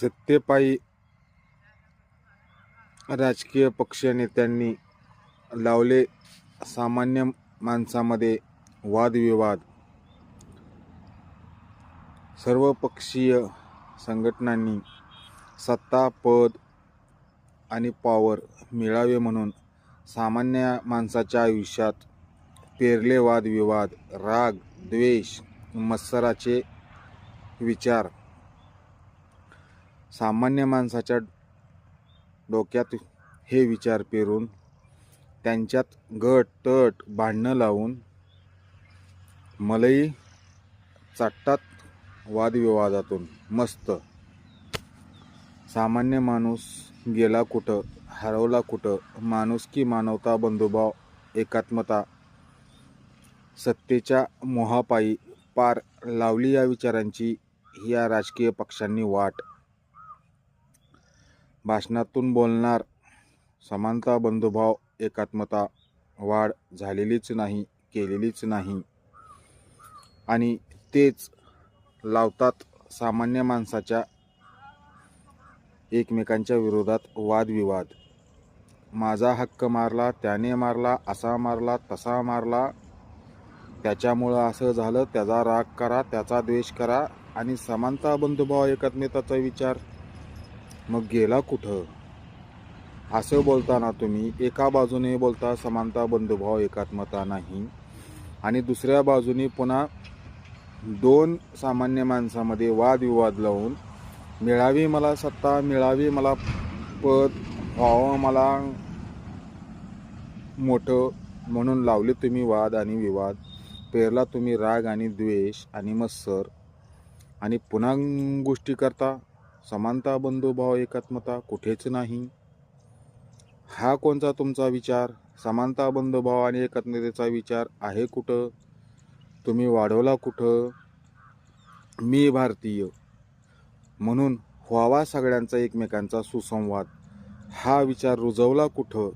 सत्तेपायी राजकीय पक्ष नेत्यांनी लावले सामान्य माणसामध्ये वादविवाद. सर्वपक्षीय संघटनांनी सत्ता पद आणि पॉवर मिळावे म्हणून सामान्य माणसाच्या आयुष्यात पेरले वादविवाद राग द्वेष मत्सराचे विचार सामान्य माणसाच्या डोक्यात हे विचार पेरून त्यांच्यात गट तट भांडणं लावून मलई चाटतात वादविवादातून. मस्त. सामान्य माणूस गेला कुठं हरवला कुठं माणुसकी मानवता बंधुभाव एकात्मता सत्तेच्या मोहापायी पार लावली या विचारांची या राजकीय पक्षांनी वाट. भाषणातून बोलणार. समानता बंधुभाव एकात्मता वाढ झालेलीच नाही केलेलीच नाही. आणि तेच लावतात सामान्य माणसाच्या एकमेकांच्या विरोधात वादविवाद. माझा हक्क मारला त्याने मारला असा मारला तसा मारला. त्याच्यामुळं असं झालं त्याचा राग करा त्याचा द्वेष करा. आणि समानता बंधुभाव एकात्मतेचा विचार मग गेला कुठं? असं बोलताना तुम्ही एका बाजूने बोलता समानता बंधुभाव एकात्मता नाही. आणि दुसऱ्या बाजूने पुन्हा दोन सामान्य माणसामध्ये वादविवाद लावून मिळावी मला सत्ता मिळावी मला पद व्हावं मला मोठं म्हणून लावले तुम्ही वाद आणि विवाद. पेरला तुम्ही राग आणि द्वेष आणि मत्सर. आणि पुन्हा गोष्टी करता? समानता बंधुभाव एकात्मता कुठेच नाही. हा कोणता तुमचा विचार? समानता बंधुभाव आणि एकात्मतेचा विचार आहे कुठं? तुम्ही वाढवला कुठं? मी भारतीय. म्हणून व्हावा सगळ्यांचा एकमेकांचा सुसंवाद. हा विचार रुजवला कुठं?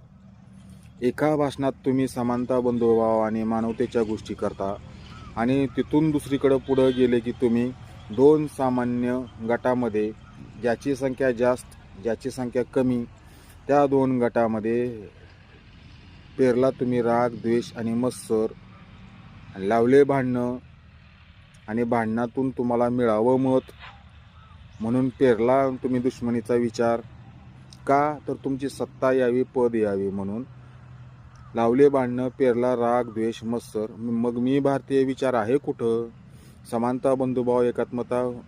एका भाषणात तुम्ही समानता बंधुभाव आणि मानवतेच्या गोष्टी करता आणि तिथून दुसरीकडं पुढं गेले की तुम्ही दोन सामान्य गटामध्ये ज्याची संख्या जास्त ज्याची संख्या कमी त्या दोन गटामध्ये पेरला तुम्ही राग द्वेष आणि मत्सर. लावले भांडणं आणि भांडणातून तुम्हाला मिळावं मत. म्हणून पेरला तुम्ही दुश्मनीचा विचार. का तर तुमची सत्ता यावी पद यावी म्हणून. लावले भांडणं पेरला राग द्वेष मत्सर. मग मी भारतीय विचार आहे कुठं? समानता बंधुभाव एकात्मता